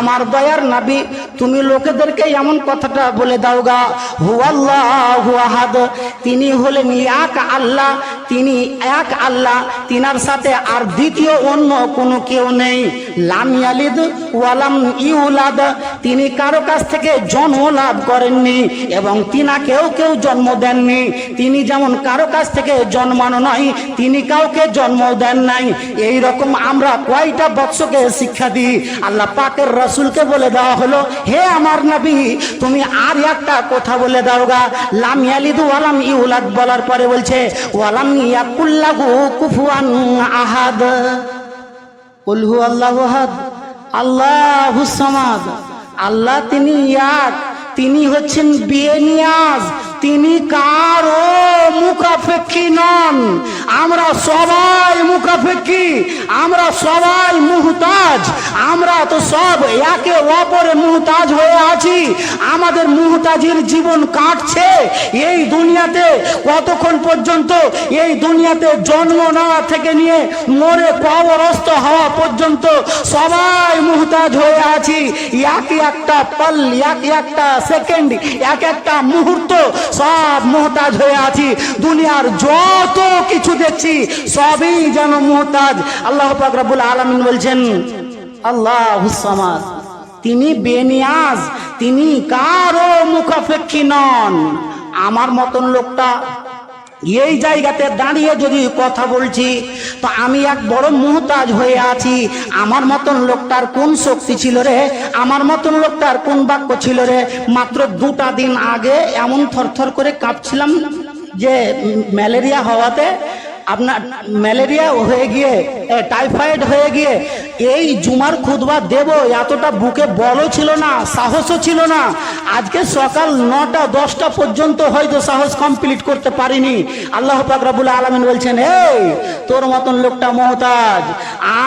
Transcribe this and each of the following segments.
আমার দয়ার নাবি, তুমি লোকেদেরকে এমন কথাটা বলে দাও গা হু আল্লাহ আহাদ, তিনি হলেন এক আল্লাহ, তিনি এক আল্লাহ, তিনার সাথে আর দ্বিতীয় অন্য কোনো কেউ নেই। লাম ইয়ালিদ ওয়ালাম ইউলাদ, তিনি কারও কাছ থেকে জন্ম লাভ করেননি এবং তিনাকেও কেউ কেউ জন্ম দেননি। তিনি যেমন কারও কাছ থেকে জন্মানো নয়, তিনি কাউকে জন্ম দেন নাই। এই রকম আমরা কয়টা বৎসকে শিক্ষা দিই? আল্লাহ পাকের রসুলকে বলে দেওয়া হলো, হে আমার নবী, তুমি আর একটা কথা বলে দাও গা। লাম ইয়ালিদু ওয়ালাম ইউলাদ বলার পরে বলছে ওয়ালাম ইয়াকুল্লাহু কুফুয়ান আহাদ। কুলহু আল্লাহ আহাদ। আল্লাহ সামাদ। আল্লাহ তিনি এক তিনি হচ্ছেন বিয়েনিয়াজ তিনি কারও মুখাপেক্ষী নন। আমরা সবাই মুখাপেক্ষী। আমরা সবাই মুহতাজ। আমরা তো সব একে অপরে মুহতাজ হয়ে আছি। আমাদের মুহতাজির জীবন কাটছে। এই দুনিয়াতে কতক্ষণ পর্যন্ত, এই দুনিয়াতে জন্ম নেওয়া থেকে নিয়ে মরে কবরস্থ হওয়া পর্যন্ত সবাই মুহতাজ হয়ে আছি। এক একটা পল, এক একটা সেকেন্ড, এক একটা মুহূর্ত সব মোহতাজ হয়ে আছি। দুনিয়ার যত কিছু দেখছি, সবই যেন মোহতাজ। আল্লাহ রব্বুল আলামিন বলছেন, আল্লাহ তিনি বেনিয়াজ, তিনি কারও মুখাপেক্ষী নন। আমার মতন লোকটা এই জায়গাতে দাঁড়িয়ে যদি কথা বলছি, তো আমি এক বড় মোহতাজ হয়ে আছি। আমার মতন লোকটার কোন শক্তি ছিল রে? আমার মতন লোকটার কোন বাক্য ছিল রে? মাত্র দুটা দিন আগে এমন থরথর করে কাঁপছিলাম যে ম্যালেরিয়া হওয়াতে আপনার ম্যালেরিয়া হয়ে গিয়ে টাইফয়েড হয়ে গিয়ে, এই জুমার খুদবা দেব এতটা বুকে বলও ছিল না, সাহসও ছিল না। আজকে সকাল নটা, দশটা পর্যন্ত হয়তো সাহস কমপ্লিট করতে পারিনি। আল্লাহ পাক রাবুল আলমিন বলছেন, এই, তোর মতন লোকটা মহতাজ,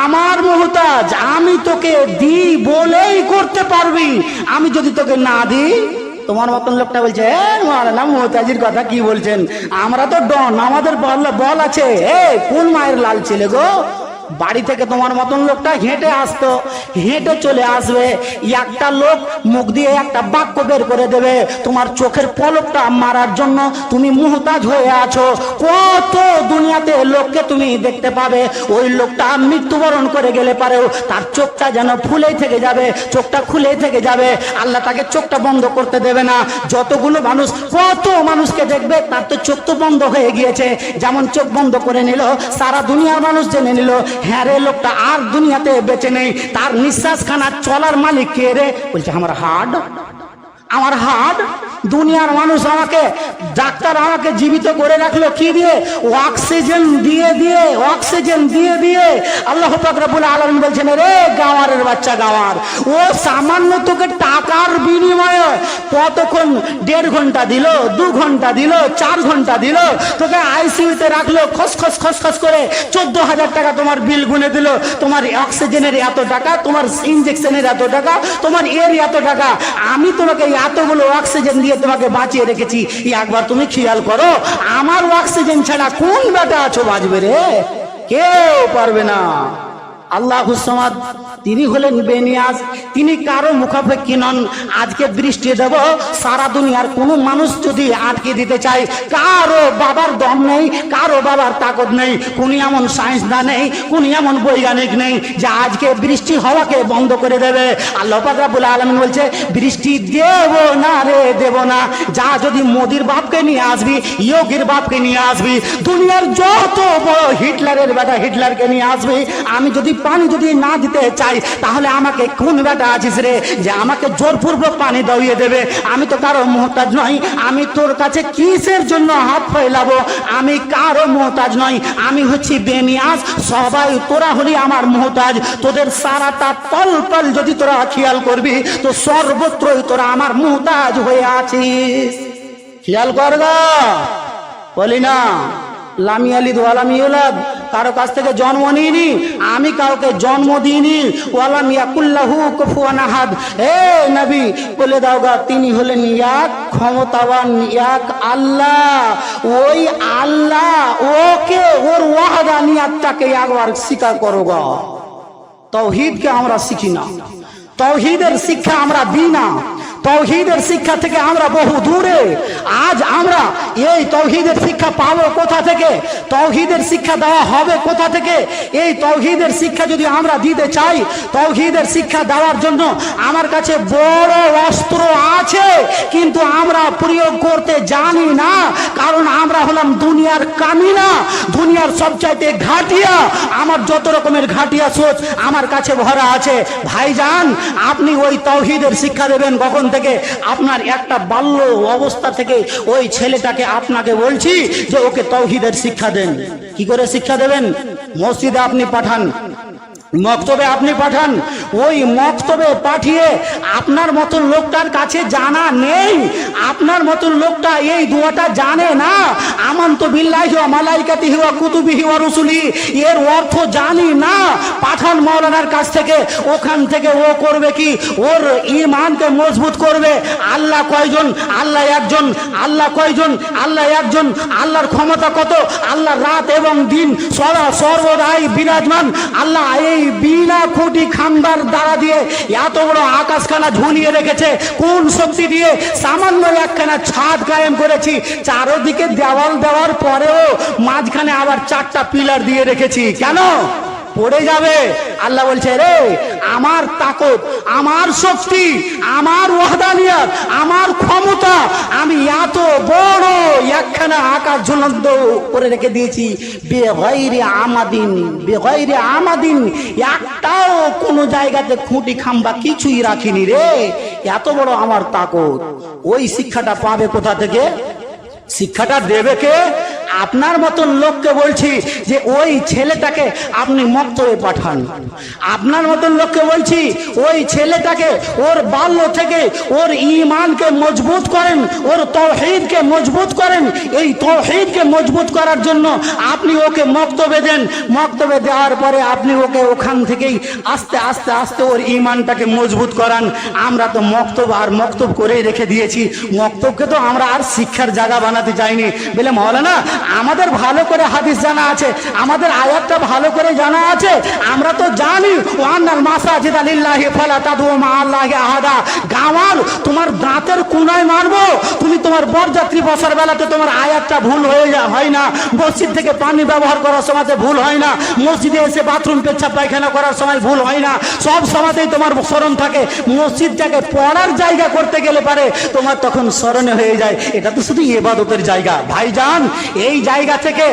আমার মহতাজ, আমি তোকে দি বলেই করতে পারবি। আমি যদি তোকে না দিই তোমার মতন লোকটা বলছে "এ, মাওলানা মোহতাজির কথা কি বলছেন? আমরা তো ডন আমাদের বল আছে। এ কোন মায়ের লাল ছেলে গো? বাড়ি থেকে তোমার মতন লোকটা হেঁটে আসতো। হেঁটে চলে আসবে। একটা লোক মুখ দিয়ে একটা বাক্য বের করে দেবে, তোমার চোখের পলকটা মারার জন্য তুমি মুহতাজ হয়ে আছো। কত দুনিয়াতে লোককে তুমি দেখতে পাবে। ওই লোকটা মৃত্যুবরণ করে গেলে পারেও তার চোখটা যেন ফুলেই থেকে যাবে, চোখটা খুলেই থেকে যাবে। আল্লাহ তাকে চোখটা বন্ধ করতে দেবে না। যতগুলো মানুষ, কত মানুষকে দেখবে, তার তো চোখ তো বন্ধ হয়ে গিয়েছে। যেমন চোখ বন্ধ করে নিল, সারা দুনিয়ার মানুষ জেনে নিল হ্যাঁ রে লোকটা, আর দুনিয়াতে বেঁচে নেই। তার নিঃশ্বাস খানা চলার মালিক কে রে? বলছে, আমার হার্ট আমার হার্ট দুনিয়ার মানুষ আমাকে, ডাক্তার আমাকে জীবিত করে রাখল কি দিয়ে? অক্সিজেন দিয়ে দিয়ে, অক্সিজেন দিয়ে দিয়ে। আল্লাহ পাকরাবুল আলম বলছেন রে গাওয়ারের বাচ্চা গাওয়ার, ও সামান্য তোকে টাকার বিনিময়ে কতক্ষণ দেড় ঘণ্টা দিল, দু ঘণ্টা দিল, চার ঘণ্টা দিল, তোকে আইসিইউতে রাখল খস খস খস খস করে চোদ্দ হাজার টাকা তোমার বিল গুনে দিল। তোমার অক্সিজেনের এত টাকা, তোমার ইঞ্জেকশনের এত টাকা, তোমার এর এত টাকা, আমি তোমাকে এতগুলো অক্সিজেন দিয়ে তোমাকে বাঁচিয়ে রেখেছি, একবার তুমি খেয়াল করো, আমার অক্সিজেন ছাড়া কোন বেটা আছো বাঁচবে রে? কেউ পারবে না। আল্লাহ হুসমাদ তিনি হলেন বেনিয়াজ, তিনি কারও মুখাপেক্ষী নন। আজকে বৃষ্টি দেব, সারা দুনিয়ার কোনো মানুষ যদি আটকে দিতে চায়, কারও বাবার দম নেই, কারও বাবার তাকত নেই, কোন এমন সায়েন্সদা নেই, কোন এমন বৈজ্ঞানিক নেই যে আজকে বৃষ্টি হওয়াকে বন্ধ করে দেবে। আল্লাহ পাকাবুল আলমিন বলছে, বৃষ্টি দেব না রে, দেব না। যা যদি মোদির বাপকে নিয়ে আসবি, ইয়োগির বাপকে নিয়ে আসবি, দুনিয়ার যত বড় হিটলারের বেটা হিটলারকে নিয়ে আসবি, আমি যদি পানি যদি না দিতে চাই, তাহলে আমাকে কোন বেটা আছিস রে যে আমাকে জোরপূর্বক পানি দাইয়ে দেবে? আমি তো কারও মোহতাজ নই। আমি তোর কাছে কিসের জন্য হাত ফেলাবো আমি কারও মোহতাজ নই। আমি হচ্ছি বেনিয়াস সবাই তোরা হলি আমার মোহতাজ। তোদের সারাটা পল পল যদি তোরা খেয়াল করবি, তো সর্বত্রই তোরা আমার মোহতাজ হয়ে আছিস। খেয়াল কর গা। বলি না লামি আলিদ ওয়ালামি ইউলাদ কারও কাছ থেকে জন্ম নিইনি, আমি কাউকে জন্ম দিইনি। ওয়ালাম ইয়াকুল্লাহু কুফুয়ান আহাদ। হে নবী, বলে দাও গা, তিনি হলেন এক ক্ষমতাবান এক আল্লাহ। ওই আল্লাহ, ওকে, ওর ওয়াহাদানিয়াতটাকে একবার স্বীকার করো গা। তৌহিদকে আমরা শিখি না। তৌহিদের শিক্ষা আমরা দিই না। তৌহিদের শিক্ষা থেকে আমরা বহু দূরে। আজ আমরা এই তৌহিদের শিক্ষা পাবো কোথা থেকে? তৌহিদের শিক্ষা দেওয়া হবে কোথা থেকে? এই তৌহিদের শিক্ষা যদি আমরা দিতে চাই, তৌহিদের শিক্ষা দেওয়ার জন্য আমার কাছে বড় অস্ত্র আছে। কিন্তু আমরা প্রয়োগ করতে জানি না, কারণ আমরা হলাম দুনিয়ার কামিনা দুনিয়ার সবচাইতে ঘাটিয়া। আমার যত রকমের ঘাটিয়া সোচ আমার কাছে ভরা আছে। ভাইজান, আপনি ওই তৌহিদের শিক্ষা দেবেন কখন থেকে আপনার একটা বাল্য অবস্থা থেকে ওই ছেলেটাকে আপনাকে বলছি যে ওকে তৌহিদের শিক্ষা দেন। কি করে শিক্ষা দেবেন? মসজিদে আপনি পাঠান। মক্তবে আপনি পাঠান। ওই মক্তবে পাঠিয়ে আপনার মতন লোকটার কাছে জানা নেই। আপনার মতন লোকটা এই দুয়াটা জানে না। আমন্ত বিল্লাহি ওয়া মালাইকাতিহি ওয়া কুতুবিহি ওয়া রুসুলি, এর অর্থ জানি না। পাঠান মাওলানার কাছ থেকে, ওখান থেকে ও করবে কি? ওর ইমানকে মজবুত করবে। আল্লাহ কয়জন? আল্লাহ একজন। আল্লাহ কয়জন? আল্লাহ একজন। আল্লাহর ক্ষমতা কত? আল্লাহ রাত এবং দিন সদা সর্বদাই বিরাজমান। আল্লাহ এই বিনা খুঁটি খাম্বার দ্বারা দিয়ে এত বড় আকাশখানা ঝুলিয়ে রেখেছে। কোন শক্তি দিয়ে? সামান্য একখানা ছাদ কায়েম করেছি। চারোদিকে দেওয়াল দেওয়ার পরেও মাঝখানে আবার চারটা পিলার দিয়ে রেখেছি। কেন? পড়ে যাবে। আল্লাহ বলছে, রে, আমার তাকত, আমার শক্তি, আমার ওয়াহদানিয়াত, আমার ক্ষমতা, আমি এত বড় একখানা আকাশ ঝুলন্ত করে রেখে দিয়েছি। বেগৈরে আমাদিন বেগৈরে আমাদিন, একটাও কোনো জায়গাতে খুঁটি খাম্বা কিছুই রাখিনি রে। এত বড় আমার তাকত। ওই শিক্ষাটা পাবে কোথা থেকে? শিক্ষাটা দেবে কে? আপনার মতন লোককে বলছি যে ওই ছেলেটাকে আপনি মক্তবে পাঠান। আপনার মতন লোককে বলছি ওই ছেলেটাকে ওর বাল্য থেকে ওর ইমানকে মজবুত করেন, ওর তৌহিদকে মজবুত করেন। এই তৌহিদকে মজবুত করার জন্য আপনি ওকে মক্তবে দেন। মক্তবে দেওয়ার পরে আপনি ওকে ওখান থেকেই আস্তে আস্তে আস্তে ওর ইমানটাকে মজবুত করান। আমরা তো মক্তব আর মক্তব করেই রেখে দিয়েছি। মক্তবকে তো আমরা আর শিক্ষার জায়গা বানাতে চাইনি। বলে মৌলানা আমাদের ভালো করে হাদিস জানা আছে, আমাদের আয়াতটা ভালো করে জানা আছে, আমরা তো জানি, ওয়ান্নাল মাসাজিদ আলিল্লাহি ফালা তাদু মা আল্লাহি আহাদা। গাওয়াল, তোমার দাঁতের কোনায় মারবো, তুমি তোমার বরযাত্রী বসার বেলাতে তোমার আয়াতটা ভুল হয়ে যা হয় না। মসজিদ থেকে পানি ব্যবহার করার সময় ভুল হয় না। মসজিদে এসে বাথরুম পেচ্ছাপ পায়খানা করার সময় ভুল হয় না। সব সময়তেই তোমার স্মরণ থাকে। মসজিদটাকে পড়ার জায়গা করতে গেলে পারে, তোমার তখন স্মরণে হয়ে যায়। এটা তো শুধু এবাদতের জায়গা। ভাইজান, এই জায়গা থেকে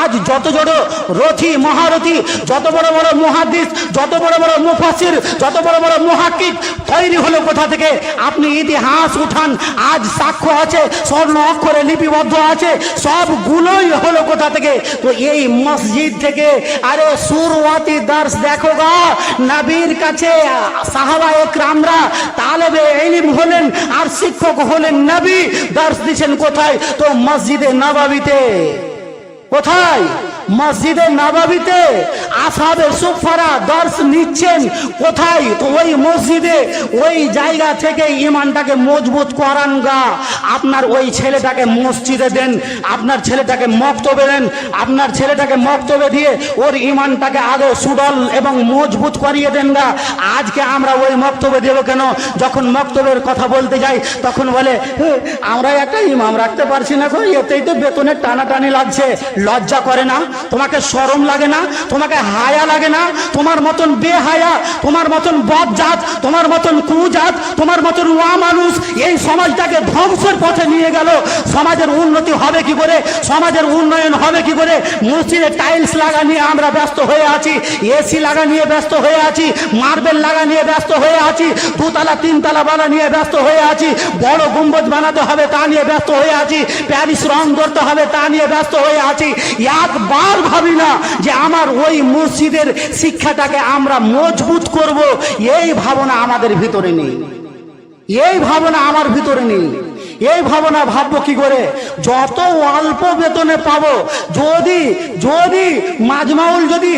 আজ যত বড় রথি, মহারথী, যত বড় বড় মহাদিস, যত বড় বড় মুফাসির, যত বড় বড় মহাকিক তৈরি হলো কোথা থেকে? আপনি ইতিহাস উঠান, আজ সাক্ষ্য আছে, স্বর্ণ অক্ষরে লিপিবদ্ধ আছে, সবগুলোই হলো কোথা থেকে? তো এই মসজিদ থেকে, আরে সুরওয়াতি দার্স দেখো গা, নবীর কাছে সাহাবা একরামরা তালেবে ইলম হলেন আর শিক্ষক হলেন নবী, দার্স দিচ্ছেন কোথায়? তো মসজিদে নবাবিতে। কোথায়? মসজিদে দর্শ নিচ্ছেন। কোথায়? তো ওই মসজিদে ওই জায়গা থেকে ইমানটাকে মজবুত করান গা। আপনার ওই ছেলেটাকে মসজিদে দেন আপনার ছেলেটাকে মক্তবে দেন আপনার ছেলেটাকে মক্তবে দিয়ে ওর ইমানটাকে আরও সুডল এবং মজবুত করিয়ে দেন গা। আজকে আমরা ওই মক্তবে দেবো কেন? যখন মক্তবের কথা বলতে যাই তখন বলে "হে, আমরা একটা ইমাম রাখতে পারছি না এতেই তো বেতনের টানাটানি লাগছে। লজ্জা করে না? তোমাকে শরম লাগে না? তোমাকে হায়া লাগে না? তোমার মতন বেহায়া, তোমার মতন বদজাত, তোমার মতন কুজাত, তোমার মতন ওয়া মানুষ এই সমাজটাকে ধ্বংসের পথে নিয়ে গেল। সমাজের উন্নতি হবে কি করে? সমাজের উন্নয়ন হবে কি করে? মসজিদে টাইলস লাগা নিয়ে আমরা ব্যস্ত হয়ে আছি, এসি লাগা নিয়ে ব্যস্ত হয়ে আছি, মার্বেল লাগা নিয়ে ব্যস্ত হয়ে আছি, দুতলা, তিনতলা বানা নিয়ে ব্যস্ত হয়ে আছি, বড় গম্বুজ বানাতে হবে তা নিয়ে ব্যস্ত হয়ে আছি, প্যারিস রং করতে হবে তা নিয়ে ব্যস্ত হয়ে আছি একবার ভাবি না যে আমার ওই মসজিদের শিক্ষাটাকে আমরা মজবুত করব। এই ভাবনা আমাদের ভিতরে নেই। এই ভাবনা আমার ভিতরে নেই। এই ভাবনা ভাববো কি করে? যত অল্প বেতনে পাবো, যদি যদি মাজমাউল যদি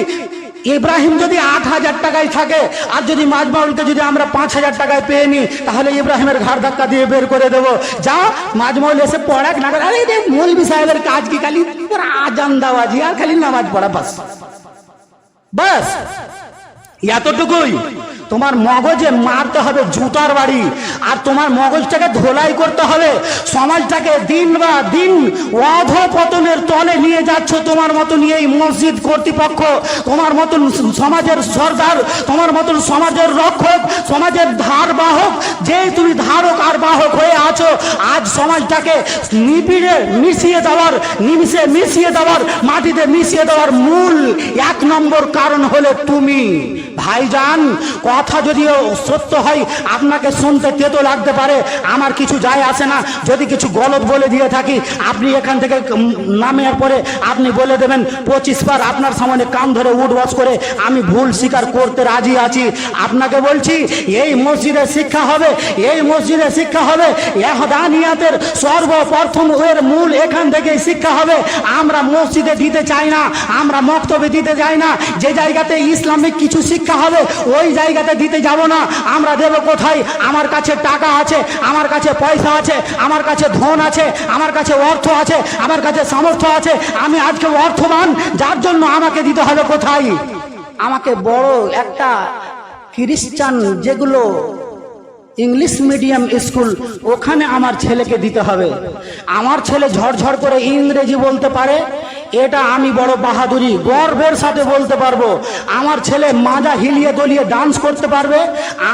ইব্রাহিম যদি আট হাজার টাকায় থাকে, আর যদি মাজমাউলকে যদি আমরা পাঁচ হাজার টাকায় পেয়ে নিই, তাহলে ইব্রাহিমের ঘাড় ধাক্কা দিয়ে বের করে দেবো। যা, মাজমাউল এসে পড়াক না আরে রে মৌলবি সাহেবের কাজ কি খালি? আজান দাওয়াজি আর খালি নামাজ পড়া, বাস। বাস। এতটুকুই। তোমার মগজে মারতে হবে জুতার বাড়ি, আর তোমার মগজটাকে ধোলাই করতে হবে। সমাজটাকে দিন বা দিন অধপতনের তলে নিয়ে যাচ্ছ তোমার মতন এই মসজিদ কর্তৃপক্ষ, তোমার মতন সমাজের সর্দার, তোমার মতন সমাজের রক্ষক, সমাজের ধার বাহক যে তুমি ধারক আর বাহক হয়ে আছো, আজ সমাজটাকে নিবিড়ে মিশিয়ে দেওয়ার, নিমিষে মিশিয়ে দেওয়ার, মাটিতে মিশিয়ে দেওয়ার মূল এক নম্বর কারণ হলে তুমি। ভাইজান, কথা যদিও সত্য হয়, আপনাকে শুনতে তেতো লাগতে পারে, আমার কিছু যায় আসে না। যদি কিছু গলত বলে দিয়ে থাকি, আপনি এখান থেকে নামের পরে আপনি বলে দেবেন, পঁচিশ বার আপনার সামনে কান ধরে উঠবাস করে আমি ভুল স্বীকার করতে রাজি আছি। আপনাকে বলছি, এই মসজিদে শিক্ষা হবে, এই মসজিদে শিক্ষা হবে, এহদানিয়াতের সর্বপ্রথম এর মূল এখান থেকেই শিক্ষা হবে। আমরা মসজিদে দিতে চাই না, আমরা মক্তবে দিতে চাই না। যে জায়গাতে ইসলামিক কিছু শিক্ষা হবে, ওই জায়গাতে দিতে যাব না। আমরা দেব কোথায়? আমার কাছে টাকা আছে, আমার কাছে পয়সা আছে, আমার কাছে ধন আছে, আমার কাছে অর্থ আছে, আমার কাছে সামর্থ্য আছে। আমি আজকে অর্থবান, যার জন্য আমাকে দিতে হবে কোথায়? আমাকে বড় একটা খ্রিস্টান যেগুলো ইংলিশ মিডিয়াম স্কুল, ওখানে আমার ছেলেকে দিতে হবে। আমার ছেলে ঝরঝর করে ইংরেজি বলতে পারে এটা আমি বড় বাহাদুরি, গর্বের সাথে বলতে পারব। আমার ছেলে মাজা হিলিয়ে দলিয়ে ডান্স করতে পারবে।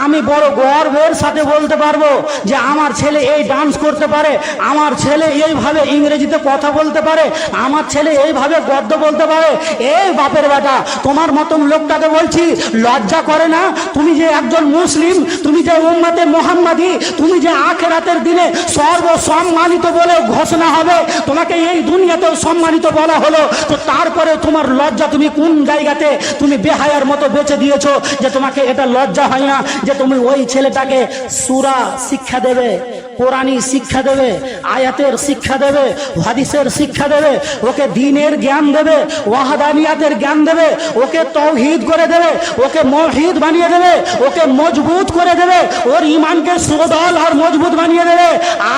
আমি বড় গর্বের সাথে বলতে পারব যে আমার ছেলে এই ডান্স করতে পারে। আমার ছেলে এইভাবে ইংরেজিতে কথা বলতে পারে। আমার ছেলে এইভাবে গদ্য বলতে পারে। এই বাপের বেটা, তোমার মতন লোকটাকে বলছি, লজ্জা করে না? তুমি যে একজন মুসলিম, তুমি যে উম্মাতে মোহাম্মদী, তুমি যে আখেরাতের দিনে সর্বসম্মানিত বলে ঘোষণা হবে, তোমাকে এই দুনিয়াতেও সম্মানিত বলা হলো, তো তারপরে তোমার লজ্জা তুমি কোন জায়গাতে তুমি বেহায়ার মতো বেঁচে দিয়েছ যে তোমাকে এটা লজ্জা হয় না যে তুমি ওই ছেলেটাকে সুরা শিক্ষা দেবে? কোরআনী শিক্ষা দেবে, আয়াতের শিক্ষা দেবে, হাদিসের শিক্ষা দেবে, ওকে দিনের জ্ঞান দেবে, ওয়াহাদানিয়াতের জ্ঞান দেবে, ওকে তৌহিদ করে দেবে, ওকে মহিদ বানিয়ে দেবে, ওকে মজবুত করে দেবে, ওর ইমানকে সুদল আর মজবুত বানিয়ে দেবে।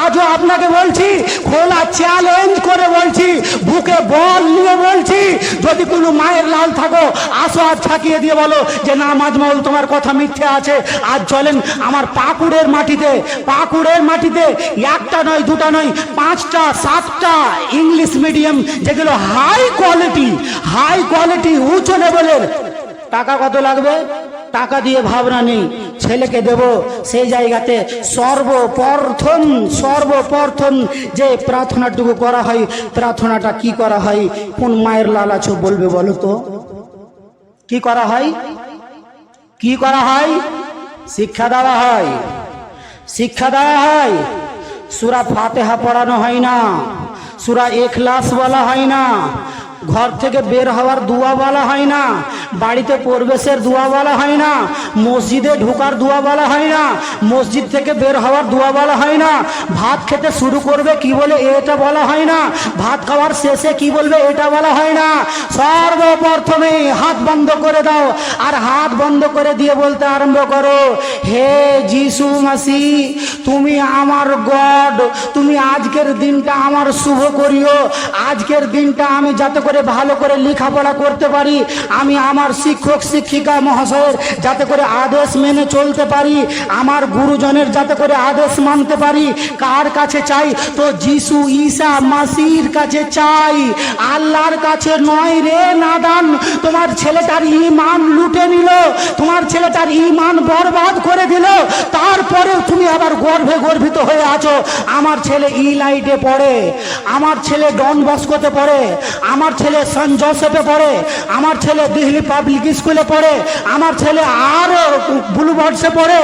আজও আপনাকে বলছি, খোলা চ্যালেঞ্জ করে বলছি, বুকে বল নিয়ে বলছি, যদি কোনো মায়ের লাল থাকো, আসো আর ছাকিয়ে দিয়ে বলো যে না মাজমহল তোমার কথা মিথ্যে আছে আজ চলেন আমার পাকুড়ের মাটিতে, পাকুড়ের মাটিতে একটা নয়, দুটা নয়, পাঁচটা, সাতটা ইংলিশ মিডিয়াম যেগুলো হাই কোয়ালিটি হাই কোয়ালিটি উচ্চ লেভেলের টাকা কত লাগবে? টাকা দিয়ে ভাবনা নেই। ছেলেকে দেব সেই জায়গাতে সর্বপ্রথম সর্বপ্রথম যে প্রার্থনাটুকু করা হয়, প্রার্থনাটা কি করা হয়? কোন মায়ের লাল আছো বলবে বলো তো? কি করা হয়? কি করা হয়? শিক্ষা দেওয়া হয়। শিক্ষা দেওয়া হয়। সুরা ফাতেহা পড়ানো হয় না। সুরা এখলাস বলা হয় না। ঘর থেকে বের হওয়ার দোয়া বলা হয় না, বাড়িতে প্রবেশের দোয়া বলা হয় না, মসজিদে ঢোকার দোয়া বলা হয় না, মসজিদ থেকে বের হওয়ার দোয়া বলা হয় না, ভাত খেতে শুরু করবে কি বলে এটা বলা হয় না, ভাত খাওয়ার শেষে কি বলবে এটা বলা হয় না, সর্বপ্রথমে হাত বন্ধ করে দাও, আর হাত বন্ধ করে দিয়ে বলতে আরম্ভ করো, হে যিশু মাসি তুমি আমার গড, তুমি আজকের দিনটা আমার শুভ করিও, আজকের দিনটা আমি যাতে করে ভালো করে লেখাপড়া করতে পারি। আমি আমার শিক্ষক, শিক্ষিকা, মহাশয়ের যাতে করে আদেশ মেনে চলতে পারি। আমার গুরুজনের যাতে করে আদেশ মানতে পারি। কার কাছে চাই? তো যিশু ঈশা মাসির কাছে চাই। আল্লাহর কাছে নয় রে নাদান। তোমার ছেলেটার ইমান লুটে নিল। তোমার ছেলেটার ইমান বরবাদ করে দিল। তারপরেও তুমি আবার গর্ভে গর্বিত হয়ে আছো। আমার ছেলে ই লাইটে পড়ে। আমার ছেলে ডন বস্কোতে পড়ে। আমার ছেলে সান জোসেফে পড়ে, আমার ছেলে দিল্লি পাবলিক স্কুলে পড়ে, আমার ছেলে আরও ব্লু বার্ডসে পড়ে,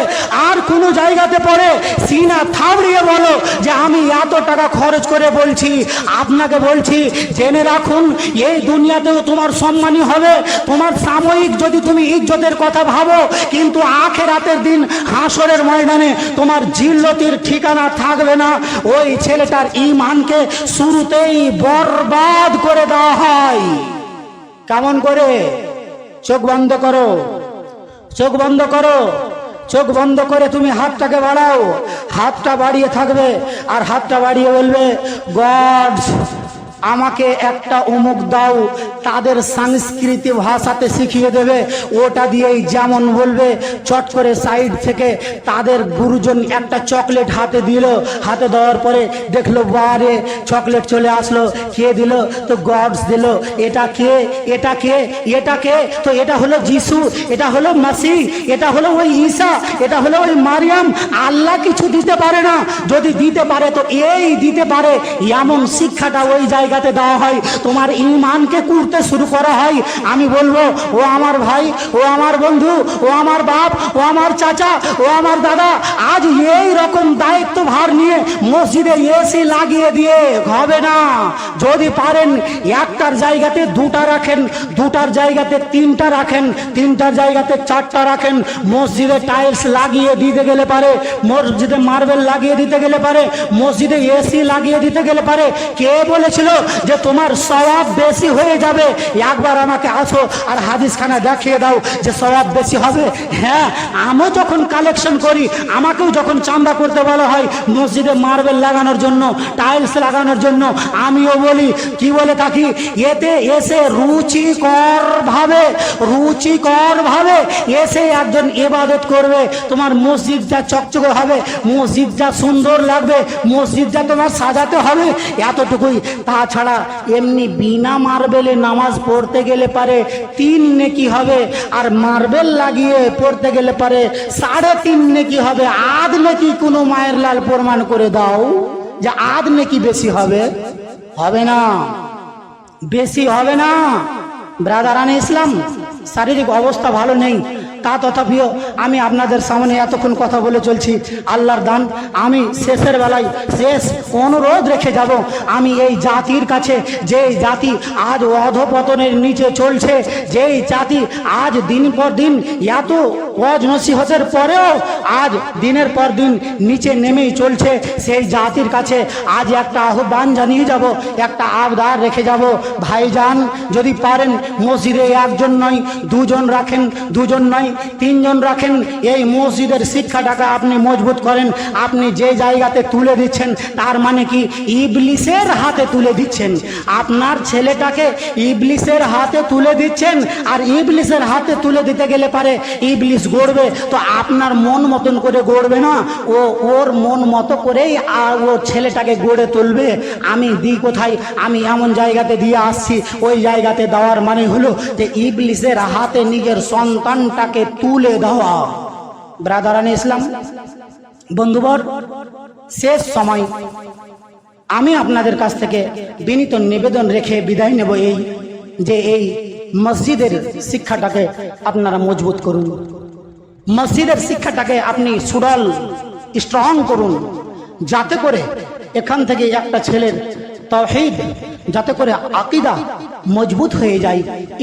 আর কোনো জায়গাতে পড়ে। সিনা থাবড়িয়ে বলো যে আমি এত টাকা খরচ করে বলছি, আপনাকে বলছি, জেনে রাখুন, এই দুনিয়াতেও তোমার সম্মানী হবে। তোমার সাময়িক যদি তুমি ইজ্জতের কথা ভাবো, কিন্তু আখের রাতের দিন হাসরের ময়দানে তোমার জিল্লতির ঠিকানা থাকবে না। ওই ছেলেটার ইমানকে শুরুতেই বরবাদ করে দেওয়া হয়। কেমন করে? চোখ বন্ধ করো। চোখ বন্ধ করো। চোখ বন্ধ করে তুমি হাতটাকে বাড়াও। হাতটা বাড়িয়ে থাকবে আর হাতটা বাড়িয়ে বলবে, গড আমাকে একটা অমুক দাও, তাদের সংস্কৃতি ভাষাতে শিখিয়ে দেবে। ওটা দিয়েই যেমন বলবে, চট করে সাইড থেকে তাদের গুরুজন একটা চকলেট হাতে দিল। হাতে দেওয়ার পরে দেখল বারে চকলেট চলে আসলো। কে দিল? তো গডস দিল। এটা কে? এটা কে? এটা কে? তো এটা হলো যিশু, এটা হলো মাসি এটা হলো ওই ঈশা এটা হলো ওই মারিয়াম। আল্লাহ কিছু দিতে পারে না। যদি দিতে পারে, তো এই দিতে পারে। এমন শিক্ষাটা ওই জায়গাতে দেওয়া হয়, তোমার ইমানকে কুড়তে শুরু করা হয়। আমি বলব, ও আমার ভাই, ও আমার বন্ধু, ও আমার বাপ, ও আমার চাচা, ও আমার দাদা, আজ এই রকম দায়িত্ব ভার নিয়ে মসজিদে এসি লাগিয়ে দিয়ে হবে না। যদি পারেন, একটার জায়গাতে দুটা রাখেন, দুটার জায়গাতে তিনটা রাখেন, তিনটার জায়গাতে চারটা রাখেন, মসজিদে টাইলস লাগিয়ে দিতে গেলে পারে, মসজিদে মার্বেল লাগিয়ে দিতে গেলে পারে, মসজিদে এসি লাগিয়ে দিতে গেলে পারে। কে বলেছিল? যে তোমার সওয়াব বেশি হয়ে যাবে। একবার আমাকে আসো আর হাদিসখানা দেখিয়ে দাও যে সওয়াব বেশি হবে। হ্যাঁ আমিও যখন কালেকশন করি, আমাকেও যখন চান্দা করতে বলা হয়, মসজিদে মার্বেল লাগানোর জন্য টাইলস লাগানোর জন্য, আমিও বলি, কি বলে থাকি এতে এসে রুচিকর ভাবে রুচিকর ভাবে এসে একজন এবাদত করবে। তোমার মসজিদ যা চকচকে হবে, মসজিদটা সুন্দর লাগবে, মসজিদটা তোমার সাজাতে হবে। এতটুকুই। তাছাড়া এমনি বিনা মার্বেলে নামাজ পড়তে গেলে পারে তিন নেকি হবে, আর মার্বেল লাগিয়ে পড়তে গেলে পারে সাড়ে তিন নেকি হবে। আধ নেকি কোনো মায়ের লাল প্রমাণ করে দাও যে আধ নেকি বেশি হবে। হবে না। বেশি হবে না। ব্রাদারান ইসলাম, শারীরিক অবস্থা ভালো নেই। তা তথাপিও আমি আপনাদের সামনে এতক্ষণ কথা বলে চলছি। আল্লাহর দান, আমি শেষের বেলায় শেষ অনুরোধ রেখে যাব। আমি এই জাতির কাছে যে জাতি আজ অধপতনের নিচে চলছে, যেই জাতি আজ দিন পর দিন এত ওয়াজ নসিহতের পরেও আজ দিনের পর দিন নিচে নেমেই চলছে, সেই জাতির কাছে আজ একটা আহ্বান জানিয়ে যাব, একটা আবদার রেখে যাব। ভাইজান, যদি পারেন মসজিদে একজন নয়, দুজন রাখেন, দুজন নয় তিনজন রাখেন, এই মসজিদের শিক্ষাটাকে আপনি মজবুত করেন, আপনি যে জায়গাতে তুলে দিচ্ছেন, তার মানে কি ইবলিসের হাতে তুলে দিচ্ছেন। আপনার ছেলেটাকে ইবলিসের হাতে তুলে দিচ্ছেন, আর ইবলিসের হাতে তুলে দিতে গেলে পারে ইবলিস গড়বে। তো আপনার মন মতন করে গড়বে না, ও ওর মন মতো করেই আর ওর ছেলেটাকে গড়ে তুলবে। আমি দিই কোথায়? আমি এমন জায়গাতে দিয়ে আসছি, ওই জায়গাতে দেওয়ার মানে হলো যে ইবলিসের হাতে নিজের সন্তানটাকে তুলে দেওয়া। ব্রাদারান ইসলাম, বন্ধুবর, শেষ সময় আমি আপনাদের কাছ থেকে বিনীত নিবেদন রেখে বিদায় নেব এই যে এই মসজিদের শিক্ষাটাকে আপনারা মজবুত করুন। মসজিদের শিক্ষাটাকে আপনি সুডল স্ট্রং করুন। যাতে করে এখান থেকে একটা ছেলের তহিদ যাতে করে আকিদা মজবুত হয়ে যায়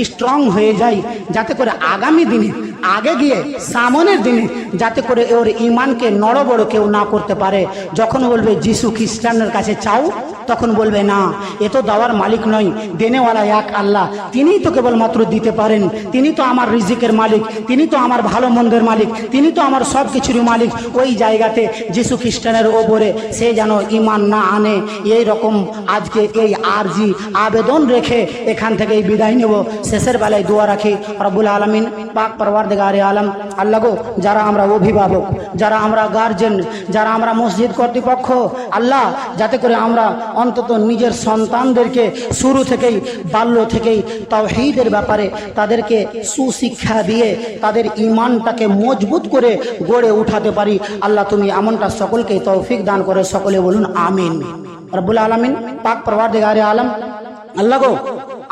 স্ট্রং হয়ে যায়, যাতে করে আগামী দিনে আগে গিয়ে সামনের দিনে যাতে করে ওর ইমানকে নড়বড় কেউ না করতে পারে। যখন বলবে, যিশু খ্রিস্টানের কাছে চাও? তখন বলবে, না, এ তো দেওয়ার মালিক নয়, দেনেওয়ালা এক আল্লাহ। তিনিই তো কেবলমাত্র দিতে পারেন। তিনি তো আমার রিজিকের মালিক। তিনি তো আমার ভালো মন্দের মালিক। তিনি তো আমার সব কিছুরই মালিক। ওই জায়গাতে যিশু খ্রিস্টানের ওপরে সে যেন ইমান না আনে, এই রকম আজকে এই আরজি আবেদন রেখে এখান থেকে বিদায় নেব। শেষের বেলায় দোয়া রাখি। রব্বুল আলমিন, পাক পরবার দেগারে আলম আল্লাহ গো, যারা আমরা অভিভাবক, যারা আমরা গার্জেন যারা আমরা মসজিদ কর্তৃপক্ষ, আল্লাহ, যাতে করে আমরা অন্তত নিজের সন্তানদেরকে শুরু থেকেই, বাল্য থেকেই তাওহীদের ব্যাপারে তাদেরকে সুশিক্ষা দিয়ে তাদের ইমানটাকে মজবুত করে গড়ে উঠাতে পারি। আল্লাহ, তুমি এমনটা সকলকে তৌফিক দান করে, সকলে বলুন আমিন। রব্বুল আলমিন, পাক প্রভার আলম, আল্লাহ গো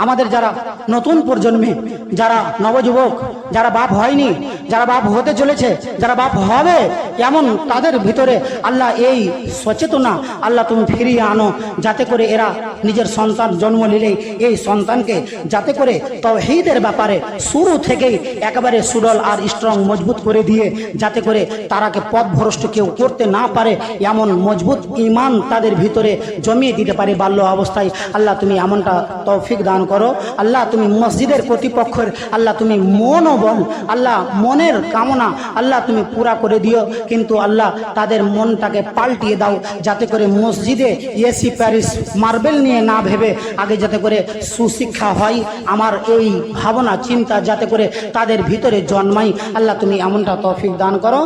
আমাদের যারা নতুন প্রজন্মে, যারা নবযুবক, যারা বাপ হয়নি, যারা বাপ হতে চলেছে, যারা বাপ হবে এমন তাদের ভিতরে আল্লাহ এই সচেতনা, আল্লাহ তুমি ফিরিয়ে আনো, যাতে করে এরা নিজের সন্তান জন্ম নিলেই এই সন্তানকে যাতে করে তহিদের ব্যাপারে শুরু থেকেই একেবারে সুডল আর স্ট্রং মজবুত করে দিয়ে, যাতে করে তারাকে পথ পথভ্রষ্ট কেউ করতে না পারে, এমন মজবুত ইমান তাদের ভিতরে জমিয়ে দিতে পারে বাল্য অবস্থায়। আল্লাহ তুমি এমনটা তৌফিক দান করো। আল্লাহ তুমি মসজিদের কর্তৃপক্ষের আল্লাহ তুমি মনও বল আল্লাহ মনের কামনা, আল্লাহ তুমি পুরা করে দিও। কিন্তু আল্লাহ তাদের মনটাকে পাল্টিয়ে দাও, যাতে করে মসজিদে এসি প্যারিস মার্বেল নিয়ে না ভেবে আগে যাতে করে সুশিক্ষা হয়। আমার এই ভাবনা, চিন্তা যাতে করে তাদের ভিতরে জন্মাই। আল্লাহ তুমি এমনটা তৌফিক দান করো।